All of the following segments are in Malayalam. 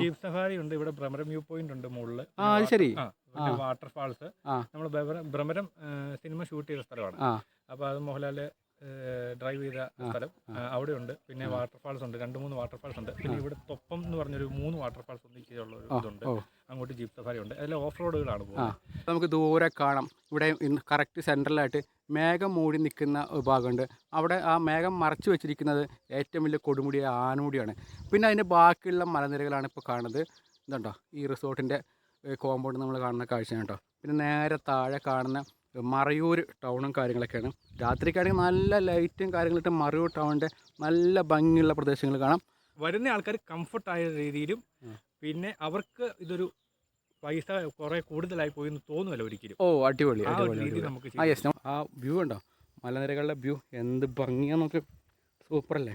ജീപ്പ് സഫാരി ഉണ്ട് ഇവിടെ ഭ്രമരം വ്യൂ പോയിന്റ് ഉണ്ട് മുകളിൽ. ആ ശരി. വാട്ടർഫാൾസ്. നമ്മൾ ഭ്രമരം സിനിമ ഷൂട്ട് ചെയ്ത സ്ഥലമാണ്. അപ്പോൾ അപ്പൊ അത് മോഹൻലാൽ ഡ്രൈവ് ചെയ്ത സ്ഥലം അവിടെ ഉണ്ട് പിന്നെ വാട്ടർഫാൾസ് ഉണ്ട്. രണ്ട് മൂന്ന് വാട്ടർഫാൾസ് ഉണ്ട്. പിന്നെ ഇവിടെ തൊപ്പം എന്ന് പറഞ്ഞൊരു മൂന്ന് വാട്ടർഫാൾസ് ഒന്നിച്ചുള്ള ഒരു ഇതുണ്ട്. അങ്ങോട്ട് ജീപ്പ് സഫാരി ഉണ്ട്. അതിൽ ഓഫ് റോഡുകളാണ് പോകുന്നത്. നമുക്ക് ദൂരെ കാണാം. ഇവിടെ കറക്റ്റ് സെൻട്രലായിട്ട് മേഘം മൂടി നിൽക്കുന്ന ഒരു ഭാഗമുണ്ട്. അവിടെ ആ മേഘം മറച്ചു വെച്ചിരിക്കുന്നത് ഏറ്റവും വലിയ കൊടുമുടിയ ആനമുടിയാണ്. പിന്നെ അതിന്റെ ബാക്കിയുള്ള മലനിരകളാണ് ഇപ്പോൾ കാണുന്നത്. ഇതുണ്ടോ? ഈ റിസോർട്ടിന്റെ കോമ്പൗണ്ട് നമ്മൾ കാണുന്ന കാഴ്ചയാണ് കേട്ടോ. പിന്നെ നേരെ താഴെ കാണുന്ന മറയൂർ ടൗണും കാര്യങ്ങളൊക്കെയാണ്. രാത്രിക്കാണെങ്കിൽ നല്ല ലൈറ്റും കാര്യങ്ങളിട്ട് മറയൂർ ടൗണിന്റെ നല്ല ഭംഗിയുള്ള പ്രദേശങ്ങൾ കാണാം. വരുന്ന ആൾക്കാർ കംഫർട്ടായ ആയ രീതിയിലും പിന്നെ അവർക്ക് ഇതൊരു പൈസ കുറെ കൂടുതലായി പോയി എന്ന് തോന്നുമല്ല ഒരിക്കലും. ഓ അടിപൊളി ആ അടിപൊളി നമുക്ക് ആ യെസ് ആ വ്യൂ ഉണ്ടോ മലനിരകളുടെ വ്യൂ എന്ത് ഭംഗിയാ സൂപ്പർ സൂപ്പറല്ലേ?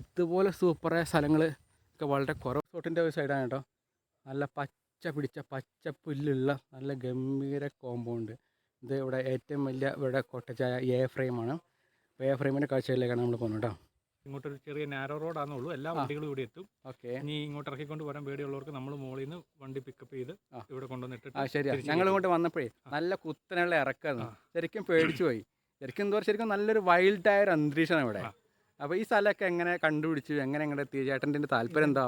ഇതുപോലെ സൂപ്പറായ സ്ഥലങ്ങൾ ഒക്കെ വളരെ കുറവ് റിസോർട്ടിന്റെ ഒരു സൈഡാണ് കേട്ടോ. നല്ല പച്ച പിടിച്ച പച്ച പുല്ലുള്ള നല്ല ഗംഭീര കോമ്പൗണ്ട് ഇത് ഇവിടെ ഏറ്റവും വലിയ ഇവിടെ കോട്ടച്ചായ എ ഫ്രെയിമാണ് എ ഫ്രെയിമിന്റെ കാഴ്ചയിലേക്കാണ് നമ്മൾ പോകുന്നത് കേട്ടോ. ഇങ്ങോട്ടൊരു ചെറിയ നാരോ റോഡാണെന്നുള്ളൂ എല്ലാ വണ്ടികളും ഇവിടെ എത്തും. ഓക്കെ. ഇനി ഇങ്ങോട്ട് ഇറക്കിക്കൊണ്ട് വരാൻ പേടിയുള്ളവർക്ക് നമ്മൾ മുകളിൽ നിന്ന് വണ്ടി പിക്കപ്പ് ചെയ്ത് ഇവിടെ കൊണ്ടുവന്നിട്ട് ആ ശരി ഞങ്ങൾ ഇങ്ങോട്ട് വന്നപ്പോഴേ നല്ല കുത്തനെയുള്ള ഇറക്കായിരുന്നു. ശരിക്കും പേടിച്ചു പോയി. ശരിക്കും എന്തോ ശരിക്കും നല്ലൊരു വൈൽഡായ ഒരു അന്തരീക്ഷമാണ് ഇവിടെ. ആ. അപ്പോൾ ഈ സ്ഥലമൊക്കെ എങ്ങനെ കണ്ടുപിടിച്ചു? എങ്ങനെ എങ്ങനെ എത്തി? ചേട്ടന്റെ താല്പര്യം എന്താ?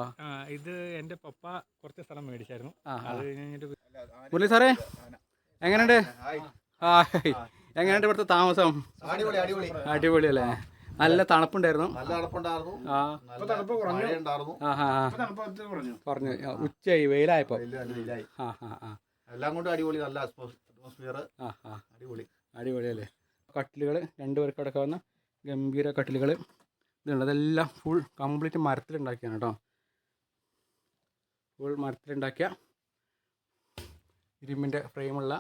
ഇത് എന്റെ പപ്പ കുറച്ച് സ്ഥലം മേടിച്ചായിരുന്നു. അത് കഴിഞ്ഞിട്ട് മുരളി സാറേ എങ്ങനെയുണ്ട്? ഹായ് എങ്ങനെയുണ്ട് ഇവിടുത്തെ താമസം? അടിപൊളി അല്ലേ? നല്ല തണുപ്പുണ്ടായിരുന്നു. ആ, ഉച്ചയായി വെയിലായപ്പോ? എല്ലാം കൊണ്ടും അടിപൊളി നല്ല അറ്റ്മോസ്ഫിയർ അടിപൊളി. അടിപൊളിയല്ലേ കട്ടിലുകൾ രണ്ട് അടക്കാവുന്ന ഗംഭീര കട്ടിലുകൾ ഇതുണ്ട് അതെല്ലാം ഫുൾ കംപ്ലീറ്റ് മരത്തിലുണ്ടാക്കിയാണ് കേട്ടോ ഫുൾ മരത്തിലുണ്ടാക്കിയ ഇരുമ്പിന്റെ ഫ്രെയിമുള്ള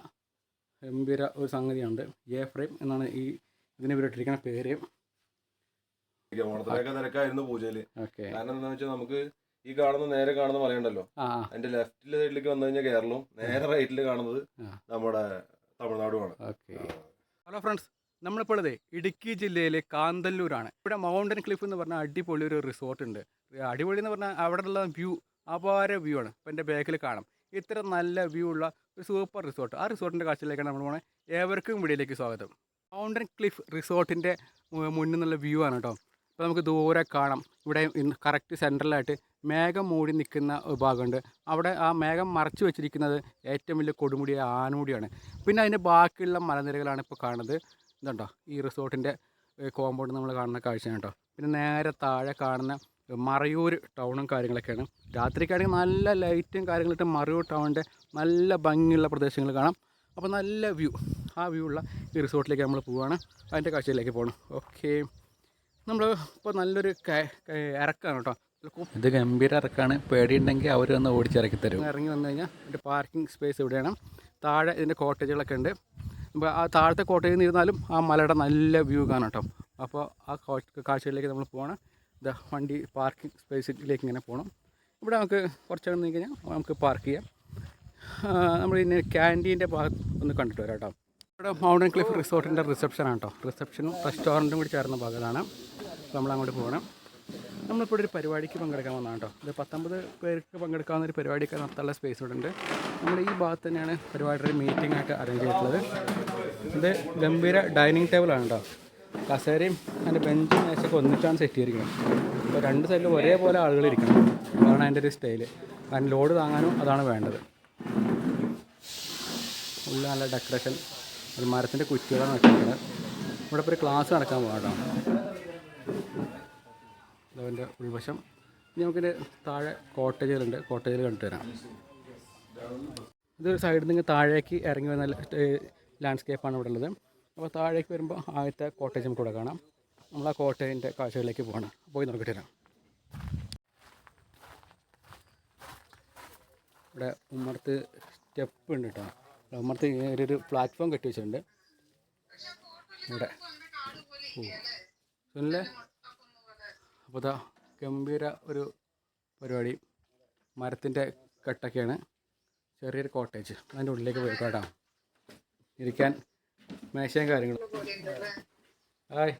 ഗംഭീര ഒരു സംഗതിയുണ്ട്. എ ഫ്രെയിം എന്നാണ് ഈ ഇതിന് ഇവരിട്ടിരിക്കുന്ന പേര്. ഓണത്തിനൊക്കെ പൂജയിൽ. കാരണം എന്താണെന്ന് വെച്ചാൽ നമുക്ക് ഈ കാണുന്ന നേരെ കാണുന്ന മലയുണ്ടല്ലോ. അതിന്റെ ലെഫ്റ്റിലെ സൈഡിലേക്ക് വന്നു കഴിഞ്ഞാൽ കേരളവും നേരെ റൈറ്റിൽ കാണുന്നത് നമ്മുടെ തമിഴ്നാടുമാണ്. ഹലോ ഫ്രണ്ട്സ് നമ്മളിപ്പോൾ ഉള്ളത് ഇടുക്കി ജില്ലയിലെ കാന്തല്ലൂരാണ്. ഇവിടെ മൗണ്ടൻ ക്ലിഫ് എന്ന് പറഞ്ഞാൽ അടിപൊളി ഒരു റിസോർട്ട് ഉണ്ട്. അടിപൊളി എന്ന് പറഞ്ഞാൽ അവിടെ ഉള്ള വ്യൂ അപാര വ്യൂ ആണ്. ഇപ്പം എന്റെ ബാക്കിൽ കാണാം. ഇത്ര നല്ല വ്യൂ ഉള്ള ഒരു സൂപ്പർ റിസോർട്ട് ആ റിസോർട്ടിന്റെ കാഴ്ചയിലേക്കാണ് നമ്മൾ പോണേ. ഏവർക്കും വീഡിയോയിലേക്ക് സ്വാഗതം. മൗണ്ടൻ ക്ലിഫ് റിസോർട്ടിന്റെ മുന്നിൽ നിന്നുള്ള വ്യൂ ആണ് കേട്ടോ അപ്പോൾ നമുക്ക് ദൂരെ കാണാം. ഇവിടെ കറക്റ്റ് സെൻട്രലായിട്ട് മേഘം മൂടി നിൽക്കുന്ന ഭാഗമുണ്ട്. അവിടെ ആ മേഘം മറച്ചു വെച്ചിരിക്കുന്നത് ഏറ്റവും വലിയ കൊടുമുടിയ ആനമുടിയാണ്. പിന്നെ അതിന്റെ ബാക്കിയുള്ള മലനിരകളാണ് ഇപ്പോൾ കാണുന്നത്. ഇതുണ്ടോ? ഈ റിസോർട്ടിന്റെ കോമ്പൗണ്ട് നമ്മൾ കാണുന്ന കാഴ്ചയാണ് കേട്ടോ. പിന്നെ നേരെ താഴെ കാണുന്ന മറയൂർ ടൗണും കാര്യങ്ങളൊക്കെയാണ്. രാത്രിക്കാണെങ്കിൽ നല്ല ലൈറ്റും കാര്യങ്ങളിട്ട് മറയൂർ ടൗണിന്റെ നല്ല ഭംഗിയുള്ള പ്രദേശങ്ങൾ കാണാം. അപ്പോൾ നല്ല വ്യൂ ആ വ്യൂ ഉള്ള ഈ റിസോർട്ടിലേക്ക് നമ്മൾ പോവുകയാണ് അതിന്റെ കാഴ്ചയിലേക്ക് പോകണം ഓക്കെ. നമ്മൾ ഇപ്പോൾ നല്ലൊരു ഇറക്കാണ് കേട്ടോ. ഇത് ഗംഭീര ഇറക്കാണ്. പേടിയുണ്ടെങ്കിൽ അവർ വന്ന് ഓടിച്ചിറക്കി തരും. ഇറങ്ങി വന്നു കഴിഞ്ഞാൽ ഒരു പാർക്കിംഗ് സ്പേസ് ഇവിടെയാണ്. താഴെ ഇതിന്റെ കോട്ടേജുകളൊക്കെ ഉണ്ട്. അപ്പോൾ ആ താഴത്തെ കോട്ടയിൽ നിന്ന് ഇരുന്നാലും ആ മലയുടെ നല്ല വ്യൂ കാണാം കേട്ടോ. അപ്പോൾ ആ കാഴ്ചകളിലേക്ക് നമ്മൾ പോകണം ഇതാ വണ്ടി പാർക്കിംഗ് സ്പേസിലേക്ക് ഇങ്ങനെ പോകണം ഇവിടെ നമുക്ക് കുറച്ചങ്ങ് നീങ്ങി കഴിഞ്ഞാൽ നമുക്ക് പാർക്ക് ചെയ്യാം. നമ്മൾ ഇനി ക്യാന്റീന്റെ ഭാഗത്ത് ഒന്ന് കണ്ടിട്ട് വരാം കേട്ടോ. ഇവിടെ മൗണ്ടൻ ക്ലിഫ് റിസോർട്ടിന്റെ റിസപ്ഷനാണ് കേട്ടോ. റിസപ്ഷനും റെസ്റ്റോറന്റും കൂടി ചേർന്ന അപ്പോൾ നമ്മൾ അങ്ങോട്ട് പോകണം നമ്മളിപ്പോൾ ഒരു പരിപാടിക്ക് പങ്കെടുക്കാൻ വന്നതാണ് കേട്ടോ. ഇത് പത്തൊമ്പത് പേർക്ക് പങ്കെടുക്കാവുന്ന ഒരു പരിപാടിയൊക്കെ നടത്താനുള്ള സ്പേസ് ഇവിടെ ഉണ്ട്. നമ്മൾ ഈ ഭാഗത്ത് തന്നെയാണ് പരിപാടിയുടെ മീറ്റിംഗ് ആയിട്ട് അറേഞ്ച് ചെയ്തിട്ടുള്ളത്. ഇത് ഗംഭീര ഡൈനിങ് ടേബിളാണ് കേട്ടോ. കസേരയും അതിന്റെ ബെഞ്ചും മേശൊക്കെ ഒന്നിച്ചാണ് സെറ്റ് ചെയ്തിരിക്കുന്നത്. അപ്പോൾ രണ്ട് സൈഡിലും ഒരേപോലെ ആളുകൾ ഇരിക്കണം. അതാണ് അതിന്റെ ഒരു സ്റ്റൈൽ കാരണം ലോഡ് താങ്ങാനും അതാണ് വേണ്ടത്. ഉള്ള നല്ല ഡെക്കറേഷൻ മരത്തിന്റെ കുറ്റികളാണ് വെച്ചിരിക്കുന്നത്. ഇവിടെ ഇപ്പോൾ ഒരു ക്ലാസ് നടക്കാൻ പോകാം അതിന്റെ ഉൾവശം. ഇനി നമുക്കിന്റെ താഴെ കോട്ടേജുകളുണ്ട്. കോട്ടേജിൽ കണ്ടിട്ട് വരാം ഇതൊരു സൈഡിൽ നിന്ന് താഴേക്ക് ഇറങ്ങി വന്ന ലാൻഡ്സ്കേപ്പാണ് ഇവിടെ ഉള്ളത്. അപ്പോൾ താഴേക്ക് വരുമ്പോൾ ആദ്യത്തെ കോട്ടേജ് നമുക്ക് ഇവിടെ കാണാം. നമ്മൾ ആ കോട്ടേജിന്റെ കാഴ്ചകളിലേക്ക് പോകണം പോയി നോക്കിയിട്ട് വരാം ഇവിടെ ഉമ്മർത്ത് സ്റ്റെപ്പ് ഉണ്ട് കേട്ടോ. ഉമ്മർത്ത് ഒരു പ്ലാറ്റ്ഫോം കെട്ടി വെച്ചിട്ടുണ്ട്. ഇവിടെ. ഓ അപ്പോൾ ഇതാ ഗംഭീര ഒരു പരിപാടി. മരത്തിന്റെ കട്ടൊക്കെയാണ്. ചെറിയൊരു കോട്ടേജ് അതിന്റെ ഉള്ളിലേക്ക് പോയി കേട്ടോ. ഇരിക്കാൻ മേശയും കാര്യങ്ങളും. ഹായ്.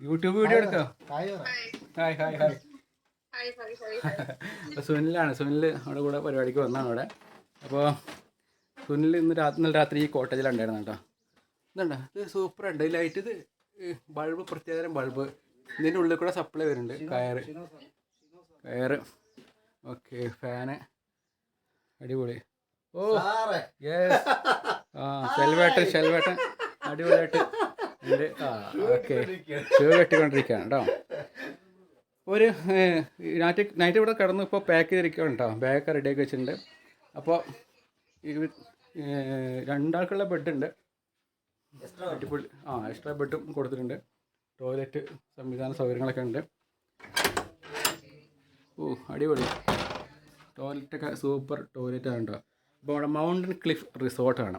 യൂട്യൂബ് വീഡിയോ എടുക്കാം ഹായ്. ഹായ് ഹായ് സുനിലാണ്. സുനിൽ അവിടെ കൂടെ പരിപാടിക്ക് വന്നാണ് അവിടെ. അപ്പോൾ സുനിൽ ഇന്ന് രാത്രി ഇന്നലെ രാത്രി ഈ കോട്ടേജിലുണ്ടായിരുന്നു കേട്ടോ. ഇതുണ്ടോ? ഇത് സൂപ്പർ ഉണ്ട്. ഈ ലൈറ്റ് ഇത് ബൾബ് പ്രത്യേകതരം ബൾബ്. ഇതിന്റെ ഉള്ളിൽ കൂടെ സപ്ലൈ വരുന്നുണ്ട്. കയറ്. കയറ്. ഓക്കെ ഫാന് അടിപൊളി. ഓ യെസ് ആ ഷെൽവേട്ടൻ ഷെൽവേട്ടൻ അടിപൊളിയായിട്ട് ഉണ്ട്. ആ ഓക്കെ. ഷൂ കെട്ടിക്കൊണ്ടിരിക്കുകയാണ് കേട്ടോ. ഒരു നൈറ്റ് നൈറ്റ് ഇവിടെ കിടന്ന് ഇപ്പോൾ പാക്ക് ചെയ്തിരിക്കുകയാണ് കേട്ടോ. ബാഗൊക്കെ റെഡിയാക്കി വെച്ചിട്ടുണ്ട്. അപ്പോൾ രണ്ടാൾക്കുള്ള ബെഡുണ്ട് അടിപൊളി. ആ എക്സ്ട്രാ ബെഡും കൊടുത്തിട്ടുണ്ട്. ടോയ്ലറ്റ് സംവിധാന സൗകര്യങ്ങളൊക്കെ ഉണ്ട്. ഓ അടിപൊളി. ടോയ്ലറ്റൊക്കെ സൂപ്പർ ടോയ്ലറ്റ് ആണ് കേട്ടോ. അപ്പോൾ മൗണ്ടൻ ക്ലിഫ് റിസോർട്ടാണ്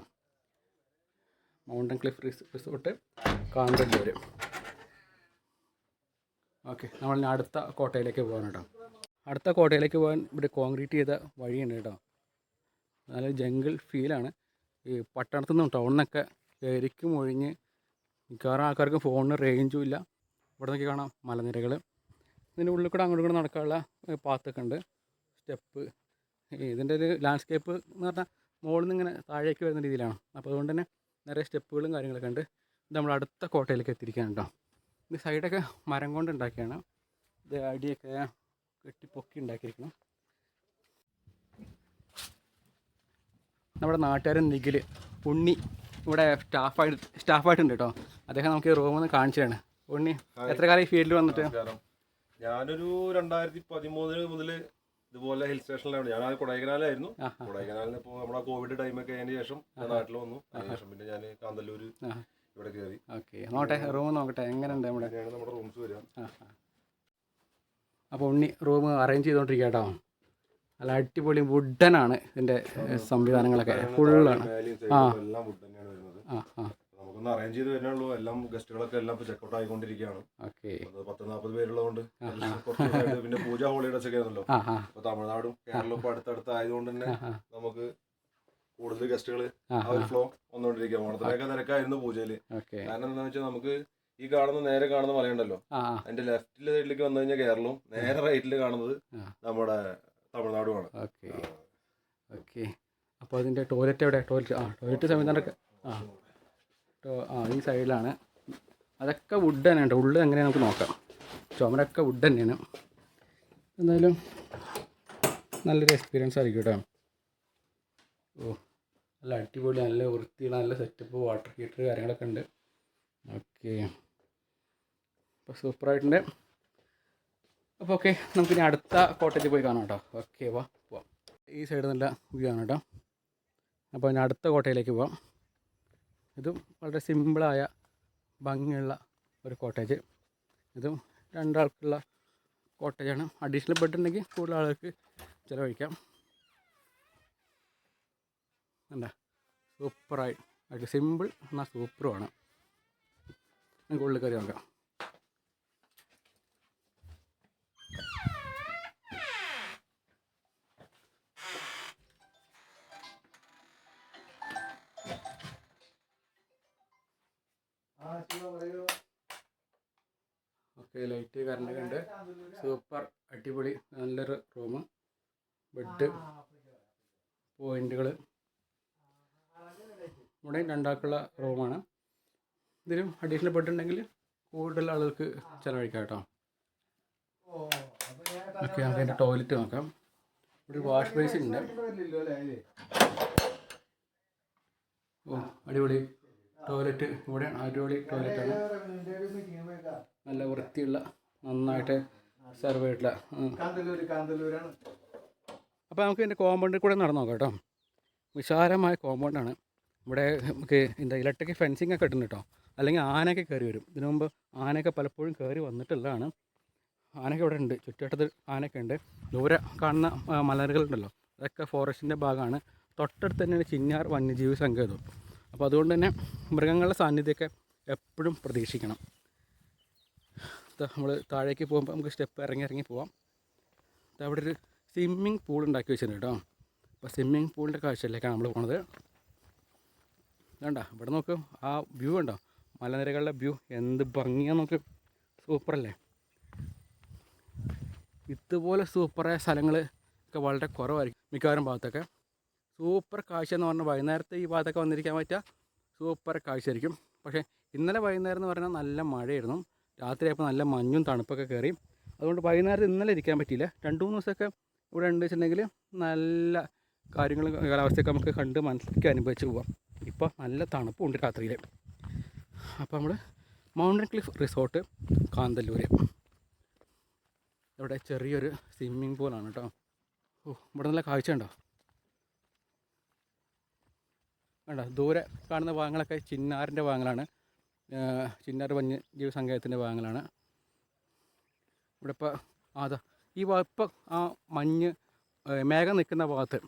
മൗണ്ടൻ ക്ലിഫ് റിസ് റിസോർട്ട് കാന്തല്ലൂർ ഓക്കെ നമ്മൾ അടുത്ത കോട്ടയിലേക്ക് പോകാൻ കേട്ടോ. അടുത്ത കോട്ടയിലേക്ക് പോകാൻ ഇവിടെ കോൺക്രീറ്റ് ചെയ്ത വഴിയുണ്ട് കേട്ടോ. നല്ല ജംഗിൾ ഫീലാണ് ഈ പട്ടണത്തു നിന്നും ടൗണിൽ നിന്നൊക്കെ ശരിക്കും ഒഴിഞ്ഞ് മിക്കവാറും ആൾക്കാർക്ക് ഫോണിന് റേഞ്ചും ഇല്ല. ഇവിടെ നിന്നൊക്കെ കാണാം മലനിരകൾ ഇതിന്റെ ഉള്ളിൽ കൂടെ അങ്ങോട്ടും കൂടെ നടക്കാനുള്ള പാത്തൊക്കെ ഉണ്ട്. സ്റ്റെപ്പ് ഇതിന്റെ ഒരു ലാൻഡ്സ്കേപ്പ് എന്ന് പറഞ്ഞാൽ മുകളിൽ നിന്ന് ഇങ്ങനെ താഴേക്ക് വരുന്ന രീതിയിലാണ്. അപ്പോൾ അതുകൊണ്ട് തന്നെ നിറയെ സ്റ്റെപ്പുകളും കാര്യങ്ങളൊക്കെ ഉണ്ട്. ഇത് നമ്മൾ അടുത്ത കോട്ടയിലേക്ക് എത്തിയിരിക്കുകയാണ് കേട്ടോ ഇത് സൈഡൊക്കെ മരം കൊണ്ട് ഉണ്ടാക്കിയാണ്. ഇത് അടിയൊക്കെ കെട്ടിപ്പൊക്കി ഉണ്ടാക്കിയിരിക്കണം നമ്മുടെ നാട്ടുകാരൻ നിഖിൽ ഉണ്ണി ഇവിടെ സ്റ്റാഫായിട്ട് സ്റ്റാഫായിട്ടുണ്ട് കേട്ടോ അദ്ദേഹം നമുക്ക് റൂം ഒന്ന് കാണിച്ചാണ് ഉണ്ണി എത്ര കാലം ഈ ഫീൽഡിൽ വന്നിട്ട്? ഞാനൊരു രണ്ടായിരത്തി പതിമൂന്നിന് മുതൽ ഇതുപോലെ ഹിൽ സ്റ്റേഷനിലാണ് ഞാൻ കൊടൈക്കനാലായിരുന്നു കൊടൈക്കനാലിന് ഇപ്പോൾ നമ്മുടെ കോവിഡ് ടൈമൊക്കെ അതിന് ശേഷം ഞാൻ നാട്ടിൽ വന്നു. അതിനുശേഷം പിന്നെ ഞാൻ കാന്തല്ലൂര്. ഇവിടെ കയറി ഓക്കെ നോട്ടെ റൂം നോക്കട്ടെ എങ്ങനെയുണ്ട് നമ്മുടെ? നമ്മുടെ റൂംസ് വരിക. അപ്പോൾ ഉണ്ണി റൂം അറേഞ്ച് ചെയ്തുകൊണ്ടിരിക്കുക കേട്ടോ നല്ല അടിപൊളി വുഡനാണ് ഇതിന്റെ ഏഹ്, സംവിധാനങ്ങളൊക്കെ. ഫുള്ളാണ് ആ. ആ ആ നമുക്കൊന്ന് അറേഞ്ച് ചെയ്ത് വരുന്നുള്ളൂ എല്ലാം ഗസ്റ്റുകളൊക്കെ എല്ലാം ഇപ്പോൾ ചെക്കൗട്ട് ആയിക്കൊണ്ടിരിക്കുകയാണ്. അത് പത്ത് നാൽപ്പത് പേരുള്ളതുകൊണ്ട് കുറച്ച് പിന്നെ പൂജ ഹോളിഡേസ് ഒക്കെ ആയിരുന്നല്ലോ. ആ ആ. തമിഴ്നാടും കേരളവും ഇപ്പൊ അടുത്തടുത്ത് ആയതുകൊണ്ട് തന്നെ നമുക്ക് കൂടുതൽ ഗസ്റ്റുകൾ ആ, ഒരു ഫ്ലോ വന്നുകൊണ്ടിരിക്കുക ഓണത്തിനൊക്കെ തിരക്കായിരുന്നു പൂജയിൽ. കാരണം എന്താണെന്ന് വെച്ചാൽ നമുക്ക് ഈ കാണുന്ന നേരെ കാണുന്ന മലയുണ്ടല്ലോ. അതിന്റെ ലെഫ്റ്റിലെ സൈഡിലേക്ക് വന്നു കഴിഞ്ഞാൽ കേരളവും നേരെ റൈറ്റിൽ കാണുന്നത് നമ്മുടെ തമിഴ്നാടുമാണ്. ഓക്കെ. ഓക്കെ. അപ്പോൾ അതിന്റെ ടോയ്ലറ്റ് എവിടെ? ടോയ്ലറ്റ് ആ ടോയ്ലറ്റ് സംവിധാനമൊക്കെ ആ. ആ ഈ സൈഡിലാണ്. അതൊക്കെ വുഡ് തന്നെയാണ് കേട്ടോ. ഉള്ളിൽ എങ്ങനെയാണ് നമുക്ക് നോക്കാം. ചുമരൊക്കെ വുഡ് തന്നെയാണ്. എന്തായാലും നല്ലൊരു എക്സ്പീരിയൻസ് ആയിരിക്കും കേട്ടോ. ഓ നല്ല അടിപൊളി നല്ല വൃത്തിയുള്ള നല്ല സെറ്റപ്പ് വാട്ടർ ഹീറ്റർ കാര്യങ്ങളൊക്കെ ഉണ്ട്. ഓക്കെ അപ്പോൾ സൂപ്പറായിട്ടുണ്ട് അപ്പോൾ ഓക്കെ നമുക്കിനി അടുത്ത കോട്ടേജിൽ പോയി കാണാം കേട്ടോ. ഓക്കെ വാ പോവാം. ഈ സൈഡ് നല്ല വ്യൂ ആണ് കേട്ടോ. അപ്പോൾ ഇനി അടുത്ത കോട്ടയിലേക്ക് പോവാം. ഇതും വളരെ സിമ്പിളായ ഭംഗിയുള്ള ഒരു കോട്ടേജ്. ഇതും രണ്ടാൾക്കുള്ള കോട്ടേജാണ്. അഡീഷണൽ ബെഡ് ഉണ്ടെങ്കിൽ കൂടുതൽ ആളുകൾക്ക് ചിലവഴിക്കാം. എന്താ സൂപ്പറായി. അത് സിമ്പിൾ എന്നാൽ സൂപ്പറുമാണ്. നമുക്ക് ഉള്ളിൽ കയറി നോക്കാം. ലൈറ്റ് കറണ്ട് ഉണ്ട്. സൂപ്പർ അടിപൊളി നല്ലൊരു റൂം ബെഡ് പോയിന്റുകൾ ഇവിടെ രണ്ടാൾക്കുള്ള റൂമാണ് ഇതിലും അഡീഷണൽ ബെഡ് ഉണ്ടെങ്കിൽ കൂടുതൽ ആളുകൾക്ക് ചിലവഴിക്കാം കേട്ടോ. ഓക്കെ നമുക്ക് അതിന്റെ ടോയ്ലറ്റ് നോക്കാം. ഇവിടെ വാഷ് ബേസിൻ ഉണ്ട്. ഓ അടിപൊളി. ടോയ്ലറ്റ് ഇവിടെ അടിപൊളി ടോയ്ലറ്റാണ് നല്ല വൃത്തിയുള്ള നന്നായിട്ട് സെർവ് ചെയ്തിട്ടുള്ള. അപ്പോൾ നമുക്ക് ഇതിന്റെ കോമ്പൗണ്ടിൽ കൂടെ നടന്നു നോക്കാം കേട്ടോ. വിശാലമായ കോമ്പൗണ്ടാണ് ഇവിടെ നമുക്ക് എന്താ ഇലക്ട്രിക് ഫെൻസിങ് ഒക്കെ ഇട്ടുണ്ട് കേട്ടോ. അല്ലെങ്കിൽ ആനയൊക്കെ കയറി വരും. ഇതിനു മുമ്പ് ആനയൊക്കെ പലപ്പോഴും കയറി വന്നിട്ടുള്ളതാണ്. ആനയൊക്കെ ഇവിടെ ഉണ്ട്. ചുറ്റുവട്ടത്ത് ആനയൊക്കെ ഉണ്ട്. ദൂരെ കാണുന്ന ആ, മലനിരകളുണ്ടല്ലോ അതൊക്കെ ഫോറസ്റ്റിന്റെ ഭാഗമാണ്. തൊട്ടടുത്ത് തന്നെയാണ് ചിന്നാർ വന്യജീവി സങ്കേതം. അപ്പോൾ അതുകൊണ്ട് തന്നെ മൃഗങ്ങളുടെ സാന്നിധ്യമൊക്കെ എപ്പോഴും പ്രതീക്ഷിക്കണം. നമ്മൾ താഴേക്ക് പോകുമ്പോൾ നമുക്ക് സ്റ്റെപ്പ് ഇറങ്ങി ഇറങ്ങി പോവാം. അവിടെ ഒരു സ്വിമ്മിങ് പൂൾ ഉണ്ടാക്കി വെച്ചിട്ടുണ്ട് കേട്ടോ. അപ്പോൾ സ്വിമ്മിങ് പൂളിന്റെ കാഴ്ചയിലേക്കാണ് നമ്മൾ പോണത്. വേണ്ട ഇവിടെ നോക്ക് ആ വ്യൂ ഉണ്ടോ മലനിരകളുടെ വ്യൂ എന്ത് ഭംഗിയാന്ന് നോക്ക്. സൂപ്പറല്ലേ ഇതുപോലെ സൂപ്പറായ സ്ഥലങ്ങൾ ഒക്കെ വളരെ കുറവായിരിക്കും മിക്കവാറും ഭാഗത്തൊക്കെ. സൂപ്പർ കാഴ്ച എന്ന് പറഞ്ഞാൽ വൈകുന്നേരത്തെ ഈ ഭാഗത്തൊക്കെ വന്നിരിക്കാൻ പറ്റിയ സൂപ്പർ കാഴ്ചയായിരിക്കും. പക്ഷേ ഇന്നലെ വൈകുന്നേരം എന്ന് പറഞ്ഞാൽ നല്ല മഴയായിരുന്നു. രാത്രിയായപ്പോൾ നല്ല മഞ്ഞും തണുപ്പൊക്കെ കയറി. അതുകൊണ്ട് വൈകുന്നേരം ഇന്നലെ ഇരിക്കാൻ പറ്റിയില്ല. രണ്ട് മൂന്ന് ദിവസമൊക്കെ ഇവിടെ ഉണ്ട് വെച്ചിട്ടുണ്ടെങ്കിൽ നല്ല കാര്യങ്ങളും കാലാവസ്ഥയൊക്കെ നമുക്ക് കണ്ട് മനസ്സിലാക്കി അനുഭവിച്ച് പോവാം. ഇപ്പോൾ നല്ല തണുപ്പുണ്ട് രാത്രിയിൽ. അപ്പോൾ നമ്മൾ മൗണ്ടൻ ക്ലിഫ് റിസോർട്ട് കാന്തല്ലൂർ ഇവിടെ ചെറിയൊരു സ്വിമ്മിംഗ് പൂളാണ് കേട്ടോ. ഓ ഇവിടെ നല്ല കാഴ്ച ഉണ്ടോ? വേണ്ട ദൂരെ കാണുന്ന ഭാഗങ്ങളൊക്കെ ചിന്നാറിന്റെ ഭാഗങ്ങളാണ്. ചിന്നാർ വന്യജീവി സങ്കേതത്തിന്റെ ഭാഗങ്ങളാണ്. ഇവിടെ ഇപ്പോൾ അതാ ഈ ഇപ്പോൾ ആ മഞ്ഞ് മേഘം നിൽക്കുന്ന ഭാഗത്ത്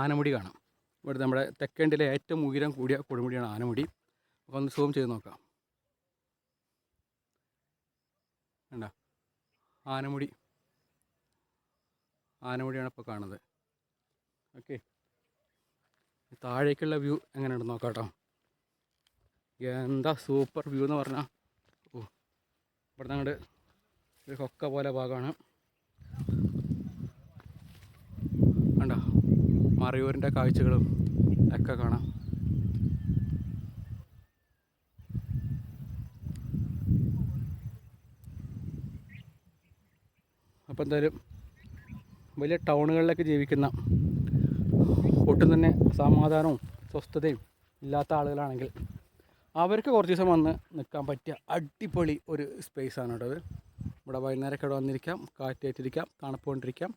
ആനമുടി കാണാം. ഇവിടെ നമ്മുടെ തെക്കേണ്ടിലെ ഏറ്റവും ഉയരം കൂടിയ കൊടുമുടിയാണ് ആനമുടി. അപ്പോൾ ഒന്ന് സൂം ചെയ്ത് നോക്കാം. വേണ്ട ആനമുടി. ആനമുടിയാണ് ഇപ്പോൾ കാണുന്നത്. ഓക്കെ. താഴേക്കുള്ള വ്യൂ എങ്ങനെയുണ്ട് നോക്കാം കേട്ടോ. എന്താ സൂപ്പർ വ്യൂ എന്ന് പറഞ്ഞാൽ ഓ ഇവിടെ അങ്ങോട്ട് ഒരു കൊക്ക പോലെ ഭാഗമാണ്. കണ്ടോ? മറയൂരിന്റെ കാഴ്ചകളും ഒക്കെ കാണാം. അപ്പോൾ എന്തായാലും വലിയ ടൗണുകളിലൊക്കെ ജീവിക്കുന്ന ഒട്ടും തന്നെ സമാധാനവും സ്വസ്ഥതയും ഇല്ലാത്ത ആളുകളാണെങ്കിൽ അവർക്ക് കുറച്ച് ദിവസം വന്ന് നിൽക്കാൻ പറ്റിയ അടിപൊളി ഒരു സ്പേസാണ് കേട്ടോ അത് ഇവിടെ വൈകുന്നേരമൊക്കെ ഇവിടെ വന്നിരിക്കാം കാറ്റേറ്റിരിക്കാം തണുപ്പ് കൊണ്ടിരിക്കാം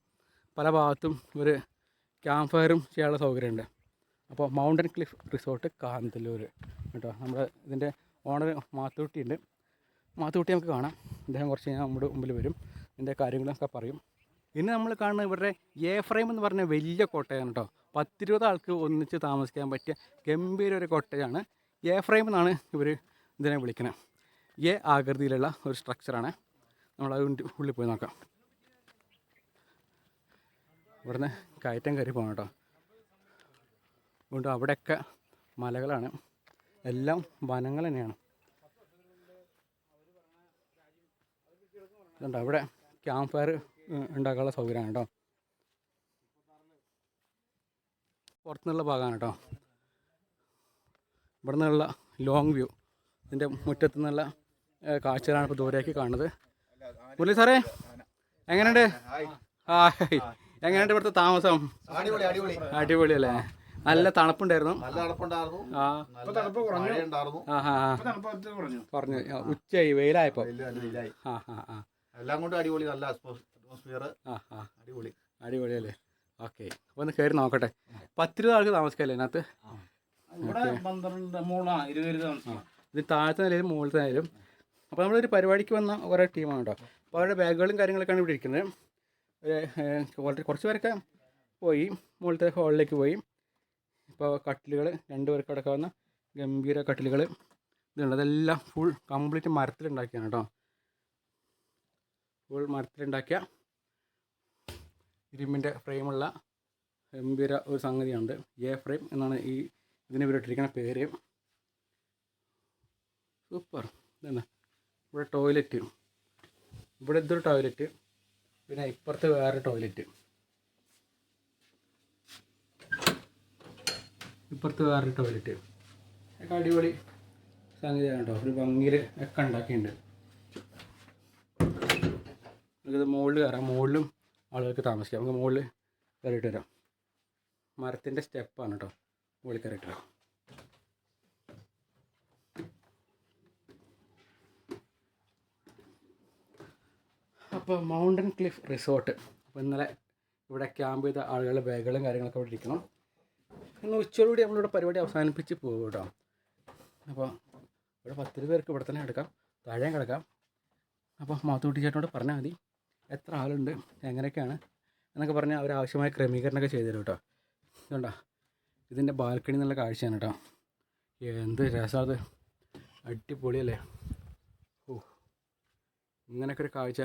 പല ഭാഗത്തും ഒരു ക്യാമ്പ് ഫയറും ചെയ്യാനുള്ള സൗകര്യമുണ്ട്. അപ്പോൾ മൗണ്ടൻ ക്ലിഫ് റിസോർട്ട് കാന്തല്ലൂർ കേട്ടോ. നമ്മുടെ ഇതിന്റെ ഓണർ മാത്തുകുട്ടിയുണ്ട് മാത്തുകുട്ടി നമുക്ക് കാണാം. അദ്ദേഹം കുറച്ച് കഴിഞ്ഞാൽ നമ്മുടെ മുമ്പിൽ വരും. ഇതിന്റെ കാര്യങ്ങളൊക്കെ പറയും. ഇന്ന് നമ്മൾ കാണുന്ന ഇവരുടെ എ ഫ്രെയിം എന്ന് പറഞ്ഞ വലിയ കോട്ടയാണ് കേട്ടോ. പത്തിരുപത് ആൾക്ക് ഒന്നിച്ച് താമസിക്കാൻ പറ്റിയ ഗംഭീര ഒരു കോട്ടയാണ്. എ ഫ്രെയിം എന്നാണ് ഇവർ ഇതിനെ വിളിക്കുന്നത് എ ആകൃതിയിലുള്ള ഒരു സ്ട്രക്ചറാണ് നമ്മൾ അത് ഉള്ളിൽ പോയി നോക്കാം. ഇവിടുന്ന് കയറ്റം കയറി പോകണം കേട്ടോ. അതുകൊണ്ട് അവിടെയൊക്കെ മലകളാണ്. എല്ലാം വനങ്ങൾ തന്നെയാണ്. അതുകൊണ്ട് അവിടെ ക്യാമ്പ് ഫയർ ഉണ്ടാക്കാനുള്ള സൗകര്യമാണ് കേട്ടോ. പുറത്തുനിന്നുള്ള ഭാഗമാണ് കേട്ടോ. ഇവിടെ നിന്നുള്ള ലോങ് വ്യൂ ഇതിന്റെ മുറ്റത്തു നിന്നുള്ള കാഴ്ചകളാണ് ഇപ്പോൾ ദൂരേക്ക് കാണുന്നത്. മുരളി സാറേ എങ്ങനെയുണ്ട്? ആ എങ്ങനെയുണ്ട് ഇവിടുത്തെ താമസം? അടിപൊളി അടിപൊളി. അടിപൊളിയല്ലേ നല്ല തണുപ്പുണ്ടായിരുന്നു. പറഞ്ഞു ഉച്ചയായി വെയിലായപ്പോ. എല്ലാം കൊണ്ടും അടിപൊളി നല്ല അറ്റ്മോസ്ഫിയർ അടിപൊളി. അടിപൊളിയല്ലേ ഓക്കെ. അപ്പോൾ ഒന്ന് കയറി നോക്കട്ടെ. രൂപ ആൾക്ക് താമസിക്കല്ലേ ഇതിനകത്ത്? ഇവിടെ പന്ത്രണ്ട് മൂന്നാ ഇരുപത് താമസിക്കും ഇത് താഴത്തെ നിലയിലും മുകളിലത്തെ നിലയിലും. അപ്പോൾ നമ്മളൊരു പരിപാടിക്ക് വന്ന കുറേ ടീമാണ് കേട്ടോ. അപ്പോൾ അവരുടെ ബാഗുകളും കാര്യങ്ങളൊക്കെയാണ് ഇവിടെ ഇരിക്കുന്നത്. കുറച്ച് പേരൊക്കെ പോയി മുകളിലത്തെ ഹാളിലേക്ക് പോയി. ഇപ്പോൾ കട്ടിലുകൾ രണ്ട് പേർക്ക് കിടക്കാവുന്ന ഗംഭീര കട്ടിലുകൾ ഇതുണ്ട് അതെല്ലാം ഫുൾ കംപ്ലീറ്റ് മരത്തിലുണ്ടാക്കിയാണ് കേട്ടോ. ഫുൾ മരത്തിലുണ്ടാക്കിയ ഇരുമ്പിന്റെ ഫ്രെയിമുള്ള ഗംഭീര ഒരു സംഗതിയുണ്ട് എ ഫ്രെയിം എന്നാണ് ഈ ഇതിന് ഇവരിട്ടിരിക്കുന്ന പേര്. സൂപ്പർ. ഇതാണ് ഇവിടെ ടോയ്ലറ്റ്. ഇവിടെ ഇതൊരു ടോയ്ലറ്റ്. പിന്നെ ഇപ്പുറത്ത് വേറെ ടോയ്ലറ്റ്. ഇപ്പുറത്ത് വേറെ ടോയ്ലറ്റ്. ഒക്കെ അടിപൊളി സംഗതിയാണ് കേട്ടോ. ഒരു ഭംഗിയിൽ ഒക്കെ ഉണ്ടാക്കിയിട്ടുണ്ട്. നമുക്കിത് മുകളിൽ കയറാം. മുകളിലും ആളുകൾക്ക് താമസിക്കാം. നമുക്ക് മുകളിൽ കയറിയിട്ട് വരാം. മരത്തിന്റെ സ്റ്റെപ്പാണ് കേട്ടോ. മുകളിൽ കയറിയിട്ട് അപ്പോൾ മൗണ്ടൻ ക്ലിഫ് റിസോർട്ട്. അപ്പോൾ ഇന്നലെ ഇവിടെ ക്യാമ്പ് ചെയ്ത ആളുകളുടെ ബാഗുകളും കാര്യങ്ങളൊക്കെ ഇവിടെ ഇരിക്കണം. ഇന്ന് ഉച്ചയോടുകൂടി നമ്മളിവിടെ പരിപാടി അവസാനിപ്പിച്ച് പോകും കേട്ടോ. അപ്പോൾ ഇവിടെ പത്തിരു പേർക്ക് ഇവിടെ തന്നെ എടുക്കാം താഴെയും കിടക്കാം. അപ്പോൾ മാത്തൂട്ടി ചേട്ടനോട് പറഞ്ഞാൽ മതി. എത്ര ആളുണ്ട്? എങ്ങനെയൊക്കെയാണ്? എന്നൊക്കെ പറഞ്ഞാൽ അവർ ആവശ്യമായ ക്രമീകരണമൊക്കെ ചെയ്തു തരും കേട്ടോ. ഇതുണ്ടോ ഇതിന്റെ ബാൽക്കണി നല്ല കാഴ്ചയാണ് കേട്ടോ. എന്ത് രസമാണ് അടിപൊളിയല്ലേ? ഓ ഇങ്ങനെയൊക്കെ ഒരു കാഴ്ച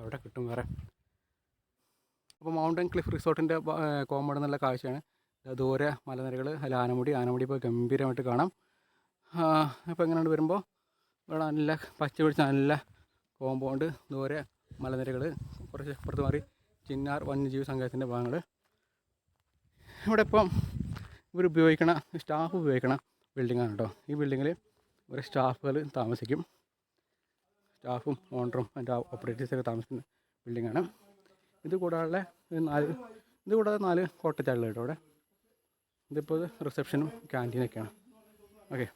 അവിടെ കിട്ടും വേറെ. അപ്പോൾ മൗണ്ടൻ ക്ലിഫ് റിസോർട്ടിന്റെ കോമ്പൗണ്ട് നല്ല കാഴ്ചയാണ്. ദൂരെ മലനിരകൾ അല്ല ആനമുടി ആനമുടി ഇപ്പോൾ ഗംഭീരമായിട്ട് കാണാം. അപ്പോൾ എങ്ങനെയാണ് വരുമ്പോൾ? ഇവിടെ നല്ല പച്ച പിടിച്ച നല്ല കോമ്പൗണ്ട് ദൂരെ മലനിരകൾ കുറച്ച് അപ്പുറത്ത് മാറി ചിന്നാർ വന്യജീവി സംഘത്തിന്റെ ഭാഗങ്ങൾ. ഇവിടെ ഇപ്പം ഇവർ ഉപയോഗിക്കണ സ്റ്റാഫ് ഉപയോഗിക്കണ ബിൽഡിങ്ങാണ് കേട്ടോ ഈ ബിൽഡിങ്ങിൽ ഒരു സ്റ്റാഫുകൾ താമസിക്കും. സ്റ്റാഫും ഓണറും അതിന്റെ ഓപ്പറേറ്റീവ്സൊക്കെ താമസിക്കുന്ന ബിൽഡിങ്ങാണ്. ഇത് കൂടാതെ നാല് ഇത് കൂടാതെ നാല് കോട്ടച്ചാലുകൾ കേട്ടോ അവിടെ ഇതിപ്പോൾ ഇത് റിസപ്ഷനും ക്യാന്റീനൊക്കെയാണ് ഓക്കെ.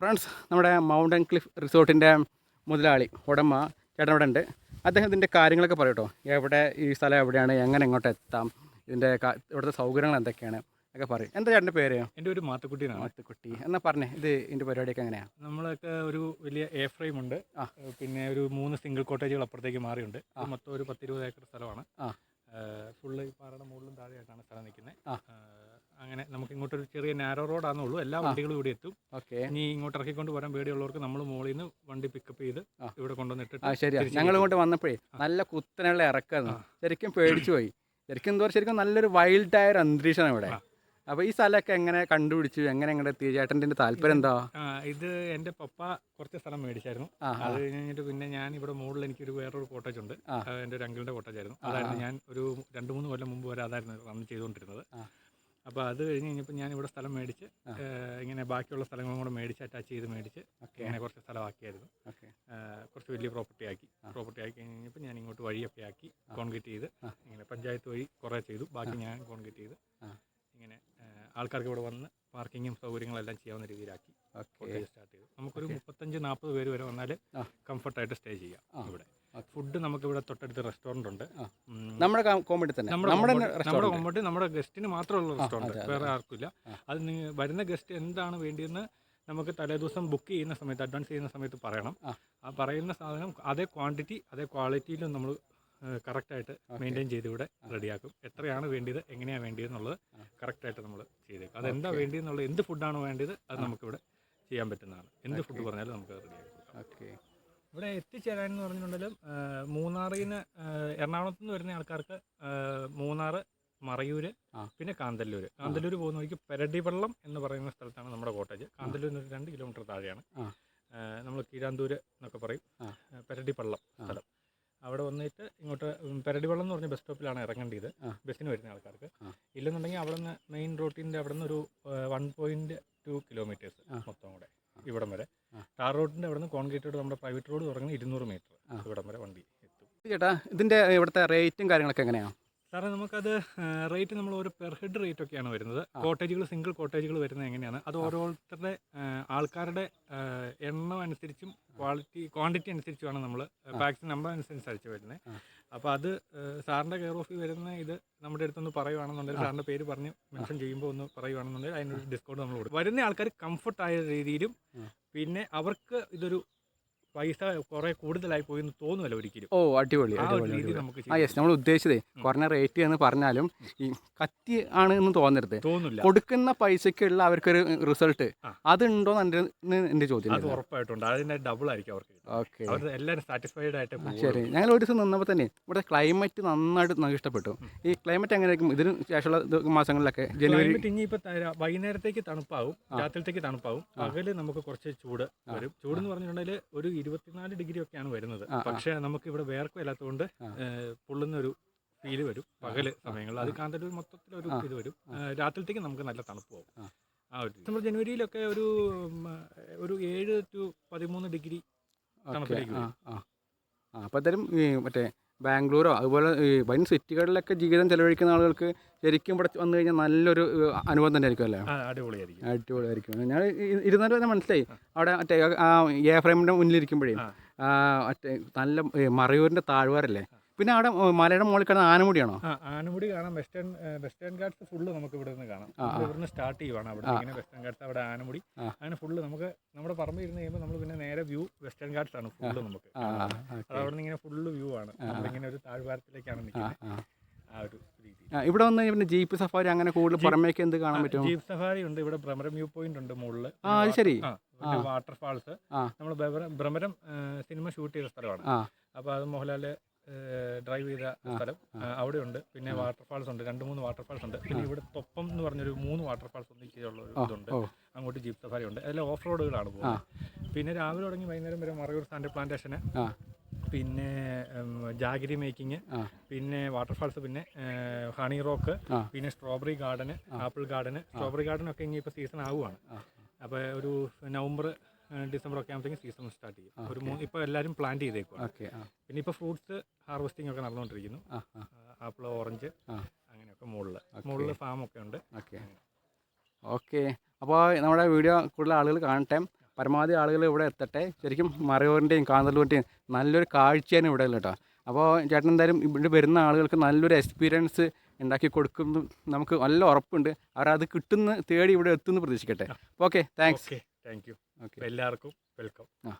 ഫ്രണ്ട്സ് നമ്മുടെ മൗണ്ടൻ ക്ലിഫ് റിസോർട്ടിന്റെ മുതലാളി ഉടമ ചേട്ടൻ ഇവിടെ ഉണ്ട്. അദ്ദേഹം ഇതിന്റെ കാര്യങ്ങളൊക്കെ പറയട്ടോ എവിടെ ഈ സ്ഥലം എവിടെയാണ് എങ്ങനെ ഇങ്ങോട്ട് എത്താം ഇതിന്റെ ഇവിടുത്തെ സൗകര്യങ്ങൾ എന്തൊക്കെയാണ് ഒക്കെ പറയും. എന്താ ചേട്ടന്റെ പേര്? എന്റെ ഒരു മാത്തുക്കുട്ടിയാണ് മാത്തുക്കുട്ടി. എന്നാ പറഞ്ഞേ ഇത് ഇതിന്റെ പരിപാടിയൊക്കെ എങ്ങനെയാണ് നമ്മളൊക്കെ ഒരു വലിയ എ ഫ്രെയിം ഉണ്ട്. ആ. പിന്നെ ഒരു മൂന്ന് സിംഗിൾ കോട്ടേജുകൾ അപ്പുറത്തേക്ക് മാറിയുണ്ട്. ആ. മൊത്തം ഒരു പത്തിരുപത് ഏക്കർ സ്ഥലമാണ്. ആ. ഫുള്ള് ഈ പാറയുടെ മുകളിലും താഴെയായിട്ടാണ് സ്ഥലം നിൽക്കുന്നത്. ആ. അങ്ങനെ നമുക്ക് ഇങ്ങോട്ടൊരു ചെറിയ നാരോ റോഡാണെന്നുള്ളൂ എല്ലാ വണ്ടികളും ഇവിടെ എത്തും. ഓക്കെ. ഇനി ഇങ്ങോട്ട് ഇറക്കിക്കൊണ്ട് വരാൻ പേടിയുള്ളവർക്ക് നമ്മൾ മുകളിൽ നിന്ന് വണ്ടി പിക്കപ്പ് ചെയ്ത്. ഇവിടെ കൊണ്ടുവന്നിട്ട് ശരിയാണ് ഞങ്ങൾ ഇങ്ങോട്ട് വന്നപ്പോഴേ നല്ല കുത്തനുള്ള ഇറക്കായിരുന്നു ശരിക്കും പേടിച്ചു പോയി. ശരിക്കും എന്തോ ശരിക്കും നല്ലൊരു വൈൽഡ് ഒരു അന്തരീക്ഷമാണ് ഇവിടെ. അപ്പൊ ഈ സ്ഥലമൊക്കെ എങ്ങനെ കണ്ടുപിടിച്ചു? എങ്ങനെ എങ്ങനെ എത്തി? ചേട്ടന്റെ താല്പര്യം എന്താ? ഇത് എന്റെ പപ്പ കുറച്ച് സ്ഥലം മേടിച്ചായിരുന്നു. അത് കഴിഞ്ഞിട്ട് പിന്നെ ഞാൻ ഇവിടെ മുകളിൽ എനിക്കൊരു വേറൊരു കോട്ടേജ് ഉണ്ട്. എന്റെ ഒരു അങ്കിളിന്റെ കോട്ടേജ് ആയിരുന്നു. അതായിരുന്നു ഞാൻ ഒരു രണ്ട് മൂന്ന് കൊല്ലം മുമ്പ് വരെ അതായിരുന്നു റൺ ചെയ്തുകൊണ്ടിരുന്നത്. അപ്പോൾ അത് കഴിഞ്ഞ് കഴിഞ്ഞപ്പോൾ ഞാൻ ഇവിടെ സ്ഥലം മേടിച്ച് ഇങ്ങനെ ബാക്കിയുള്ള സ്ഥലങ്ങളും കൂടെ മേടിച്ച് അറ്റാച്ച് ചെയ്ത് മേടിച്ച് ഇങ്ങനെ കുറച്ച് സ്ഥലമാക്കിയായിരുന്നു. കുറച്ച് വലിയ പ്രോപ്പർട്ടി ആക്കി. പ്രോപ്പർട്ടി ആക്കി കഴിഞ്ഞപ്പോൾ ഞാൻ ഇങ്ങോട്ട് വഴിയൊക്കെ ആക്കി കോൺക്രീറ്റ് ചെയ്ത് ഇങ്ങനെ പഞ്ചായത്ത് വഴി കുറേ ചെയ്തു. ബാക്കി ഞാൻ കോൺക്രീറ്റ് ചെയ്ത് ഇങ്ങനെ ആൾക്കാർക്ക് ഇവിടെ വന്ന് പാർക്കിങ്ങും സൗകര്യങ്ങളെല്ലാം ചെയ്യാവുന്ന രീതിയിലാക്കി സ്റ്റാർട്ട് ചെയ്തു. നമുക്കൊരു. മുപ്പത്തഞ്ച് നാൽപ്പത് പേര് വരെ വന്നാൽ കംഫർട്ടായിട്ട് സ്റ്റേ ചെയ്യാം ഇവിടെ. ഫുഡ് നമുക്ക് ഇവിടെ തൊട്ടടുത്ത് റെസ്റ്റോറന്റ് ഉണ്ട്. നമ്മുടെ കോമഡി തന്നെ. നമ്മുടെ നമ്മുടെ കോമഡി നമ്മുടെ restaurant. കൊമ്പട്ട് നമ്മുടെ ഗസ്റ്റിന് മാത്രമുള്ള റെസ്റ്റോറന്റ് വേറെ ആർക്കും ഇല്ല. അത് വരുന്ന ഗസ്റ്റ് എന്താണ് വേണ്ടിയെന്ന് നമുക്ക് തലേദിവസം ബുക്ക് ചെയ്യുന്ന സമയത്ത് അഡ്വാൻസ് ചെയ്യുന്ന സമയത്ത് പറയണം. ആ. പറയുന്ന സാധനം അതേ ക്വാണ്ടിറ്റി അതേ ക്വാളിറ്റിയിലും നമ്മൾ കറക്റ്റായിട്ട് ആയിട്ട് മെയിന്റെയിൻ ചെയ്ത് ഇവിടെ റെഡിയാക്കും. എത്രയാണ് വേണ്ടിയത് എങ്ങനെയാണ് വേണ്ടിയെന്നുള്ളത് എന്നുള്ളത് കറക്റ്റായിട്ട് നമ്മൾ ചെയ്തേക്കും. അതെന്താ. വേണ്ടിയെന്നുള്ളത് എന്ത് ഫുഡാണ് വേണ്ടത് അത്. നമുക്കിവിടെ ചെയ്യാൻ പറ്റുന്നതാണ്. എന്ത് ഫുഡ്. പറഞ്ഞാലും നമുക്ക് റെഡിയാക്കും ഓക്കെ. ഇവിടെ എത്തിച്ചേരാൻ എന്ന് പറഞ്ഞിട്ടുണ്ടെങ്കിലും മൂന്നാറിൽ നിന്ന് എറണാകുളത്ത് നിന്ന് വരുന്ന ആൾക്കാർക്ക് മൂന്നാർ മൂന്നാറ് മറയൂര് പിന്നെ കാന്തല്ലൂര്. കാന്തല്ലൂർ പോകുന്ന വഴിക്ക് പെരടിവള്ളം എന്ന് പറയുന്ന സ്ഥലത്താണ് നമ്മുടെ കോട്ടേജ്. കാന്തല്ലൂർ നിന്ന് രണ്ട് കിലോമീറ്റർ താഴെയാണ്. നമ്മൾ കീഴാന്തൂര് എന്നൊക്കെ പറയും. പെരടിപ്പള്ളം സ്ഥലം. അവിടെ വന്നിട്ട് ഇങ്ങോട്ട് പെരടിവെള്ളം എന്ന് പറഞ്ഞ ബസ് സ്റ്റോപ്പിലാണ് ഇറങ്ങേണ്ടത്. ബസ്സിന് വരുന്ന ആൾക്കാർക്ക്. ഇല്ലെന്നുണ്ടെങ്കിൽ അവിടെ നിന്ന് മെയിൻ റോട്ടിന്റെ അവിടെ നിന്ന് ഒരു വൺ പോയിന്റ് ടു കിലോമീറ്റേഴ്സ് മൊത്തം കൂടെ ഇവിടം വരെ. ടാർ റോഡിന്റെ അവിടെ നിന്ന് കോൺക്രീറ്റ് റോഡ് നമ്മുടെ പ്രൈവറ്റ് റോഡ് തുടങ്ങി ഇരുന്നൂറ് മീറ്റർ. ഇവിടം വരെ വണ്ടി എത്തും. ചേട്ടാ ഇതിന്റെ ഇവിടുത്തെ റേറ്റും കാര്യങ്ങളൊക്കെ എങ്ങനെയാണ് സാറേ നമുക്കത് റേറ്റ് നമ്മൾ ഒരു പെർ ഹെഡ് റേറ്റ് ഒക്കെയാണ് വരുന്നത്. കോട്ടേജുകൾ സിംഗിൾ കോട്ടേജുകൾ വരുന്നത് എങ്ങനെയാണ്? അത് ഓരോരുത്തരുടെ ആൾക്കാരുടെ എണ്ണം അനുസരിച്ചും ക്വാളിറ്റി ക്വാണ്ടിറ്റി അനുസരിച്ചുമാണ് നമ്മൾ പാക്സ് നമ്പർ അനുസരിച്ച് വരുന്നത്. അപ്പോൾ അത് സാറിന്റെ സാറിന്റെ കെയർ ഓഫിൽ വരുന്ന ഇത് നമ്മുടെ അടുത്തൊന്ന് പറയുവാണെന്നുണ്ടെങ്കിൽ സാറിന്റെ പേര് പറഞ്ഞ് മെൻഷൻ ചെയ്യുമ്പോൾ ഒന്ന് പറയുവാണെന്നുണ്ടെങ്കിൽ അതിനൊരു ഡിസ്കൗണ്ട് നമ്മൾ കൊടുക്കും. വരുന്ന ആൾക്കാർ കംഫർട്ട് ആയ രീതിയിലും പിന്നെ അവർക്ക് ഇതൊരു പൈസ കുറെ കൂടുതലായി പോയി എന്ന് തോന്നുമല്ല ഒരിക്കലും. ഓ അടിപൊളി ആ യെസ് നമ്മൾ ഉദ്ദേശിച്ചതേ കുറഞ്ഞ റേറ്റ് എന്ന് പറഞ്ഞാലും ഈ കത്തി ആണ് എന്ന് തോന്നരുത്. തോന്നില്ല. കൊടുക്കുന്ന പൈസക്കുള്ള അവർക്കൊരു റിസൾട്ട്. അതുണ്ടോ എന്റെ ചോദ്യം അത് ഉറപ്പായിട്ടുണ്ട്. അതിന്റെ ഡബിൾ ആയിരിക്കും അവർക്ക്. എല്ലാവരും സാറ്റിസ്ഫൈഡ് ആയിട്ട് ശരി ഞങ്ങൾ ഒരു ദിവസം നിന്നപ്പോൾ തന്നെ ഇവിടെ ക്ലൈമറ്റ് നന്നായിട്ട് നമുക്ക് ഇഷ്ടപ്പെട്ടു ഈ ക്ലൈമറ്റ് എങ്ങനെയായിരിക്കും ഇതിന് ശേഷമുള്ള മാസങ്ങളിലൊക്കെ ജനുവരി ക്ലൈമറ്റ് ഇനിയിപ്പോ ത- വൈകുന്നേരത്തേക്ക് തണുപ്പാവും. രാത്രിയിലേക്ക് തണുപ്പാവും. പകൽ നമുക്ക് കുറച്ച് ചൂട് വരും ചൂട് എന്ന് പറഞ്ഞിട്ടുണ്ടെങ്കിൽ ഒരു ഇരുപത്തിനാല് ഡിഗ്രി ഒക്കെയാണ് വരുന്നത്. പക്ഷേ നമുക്ക് ഇവിടെ വേർക്കും ഇല്ലാത്തതുകൊണ്ട് ആ. പൊള്ളുന്ന ഒരു ഫീൽ വരും പകൽ. സമയങ്ങളിൽ അത്. മൊത്തത്തിൽ ഒരു. ഇത് വരും ആ. രാത്രിയിലേക്ക് നമുക്ക് നല്ല തണുപ്പ് പോകും ആ. ആ ഒരു ഡിസംബർ ജനുവരിയിലൊക്കെ ഒരു ഒരു ഏഴ് ടു പതിമൂന്ന് ഡിഗ്രി ഓക്കെ ആ ആ. ഈ മറ്റേ ബാംഗ്ലൂരോ അതുപോലെ ഈ വൻ സിറ്റികളിലൊക്കെ ജീവിതം ചെലവഴിക്കുന്ന ആളുകൾക്ക് ശരിക്കും ഇവിടെ വന്നു കഴിഞ്ഞാൽ നല്ലൊരു അനുഭവം തന്നെ ആയിരിക്കും അല്ലേ അടിപൊളിയായിരിക്കും. അടിപൊളിയായിരിക്കും. ഞാൻ ഇരുന്നാലും തന്നെ മനസ്സിലായി. അവിടെ മറ്റേ ആ എ ഫ്രെയിമിന്റെ മുന്നിലിരിക്കുമ്പോഴേ മറ്റേ നല്ല മറയൂരിന്റെ താഴ്വാരല്ലേ? പിന്നെ അവിടെ മലയുടെ മുകളിൽ കിടന്ന ആനമുടിയാണോ? ആനമുടി കാണാം. വെസ്റ്റേൺ വെസ്റ്റേൺ ഗാർഡ്സ് ഫുള്ള് നമുക്ക് ഇവിടെ നിന്ന് കാണാം ഇവിടുന്ന് സ്റ്റാർട്ട് ചെയ്യുവാണ് അവിടെ. ഇങ്ങനെ വെസ്റ്റേൺ ഗാർഡ്സ് അവിടെ ആനമുടി. അങ്ങനെ ഫുള്ള് നമുക്ക് നമ്മുടെ പറമ്പ് ഇരുന്ന് കഴിയുമ്പോൾ നമ്മൾ പിന്നെ നേരെ വ്യൂ വെസ്റ്റേൺ ഗാർഡ്സ് ആണ് ഫുള്ള് നമുക്ക്. അവിടെ നിന്ന് ഇങ്ങനെ ഫുള്ള് വ്യൂ ആണ്. ഇങ്ങനെ നമ്മളിങ്ങനെ ഒരു താഴ്വാരത്തിലേക്കാണ് ആ നിൽക്കുന്നത് ആ. ആ ഒരു ഇവിടെ വന്ന് പിന്നെ ജീപ്പ് സഫാരി അങ്ങനെ കൂടുതൽ പുറമേക്ക് എന്ത് കാണാൻ പറ്റും? ജീപ്പ് സഫാരി ഉണ്ട്. ഇവിടെ ഭ്രമരം വ്യൂ പോയിന്റ് ഉണ്ട് മുകളിൽ ആ ശരി. വാട്ടർഫാൾസ് നമ്മൾ ഭ്രമരം സിനിമ ഷൂട്ട് ചെയ്ത സ്ഥലമാണ്. അപ്പൊ അപ്പോൾ അത് മോഹൻലാൽ ഡ്രൈവ് ചെയ്ത സ്ഥലം. അവിടെ ഉണ്ട് പിന്നെ വാട്ടർഫാൾസ് ഉണ്ട്. രണ്ട് മൂന്ന് വാട്ടർഫാൾസ് ഉണ്ട്. പിന്നെ ഇവിടെ തൊപ്പം എന്ന് പറഞ്ഞൊരു മൂന്ന് വാട്ടർഫാൾസ് ഒന്നിച്ചുള്ള ഒരു ഇതുണ്ട്. അങ്ങോട്ട് ജീപ്പ് സഫാരി ഉണ്ട്. അതിൽ ഓഫ് റോഡുകളാണ് പോകുന്നത്. പിന്നെ രാവിലെ തുടങ്ങി വൈകുന്നേരം വരെ മറയൂർ സാൻഡ് പ്ലാന്റേഷന് പിന്നെ ജാഗിരി മേക്കിംഗ് പിന്നെ വാട്ടർഫാൾസ് പിന്നെ ഹണി റോക്ക് പിന്നെ strawberry garden apple garden strawberry garden ഒക്കെ ഇനി ഇപ്പോൾ സീസൺ ആവുകയാണ് അപ്പൊ അപ്പോൾ ഒരു നവംബർ ഡിസംബർ ഒക്കെ ആകുമ്പോഴത്തേക്കും സീസൺ സ്റ്റാർട്ട് ചെയ്യും. ഒരു മൂന്ന് ഇപ്പോൾ എല്ലാവരും പ്ലാന്റ് ചെയ്തേക്കും ഓക്കെ പിന്നെ ഇപ്പോൾ ഫ്രൂട്ട്സ് ഹാർവെസ്റ്റിംഗ് ഒക്കെ നടന്നുകൊണ്ടിരിക്കുന്നു ആപ്പിൾ ഓറഞ്ച്. അങ്ങനെയൊക്കെ മുകളിൽ മുകളിൽ ഒക്കെ ഉണ്ട്. ഓക്കെ. ഓക്കെ. അപ്പോൾ നമ്മുടെ വീഡിയോ കൂടുതൽ ആളുകൾ കാണട്ടെ. പരമാവധി ആളുകൾ ഇവിടെ എത്തട്ടെ. ശരിക്കും മറയൂരിന്റെയും കാന്തല്ലൂരിന്റെയും നല്ലൊരു കാഴ്ചയാണ് ഇവിടെ ഉള്ളത് കേട്ടോ. അപ്പോൾ ചേട്ടൻ എന്തായാലും ഇവിടെ വരുന്ന ആളുകൾക്ക് നല്ലൊരു എക്സ്പീരിയൻസ് ഉണ്ടാക്കി കൊടുക്കുന്നു. നമുക്ക് നല്ല ഉറപ്പുണ്ട്. അവരത് കിട്ടുന്ന തേടി ഇവിടെ എത്തുമെന്ന് പ്രതീക്ഷിക്കട്ടെ. ഓക്കെ താങ്ക്സ് താങ്ക് യു എല്ലാവർക്കും വെൽക്കം. ആ.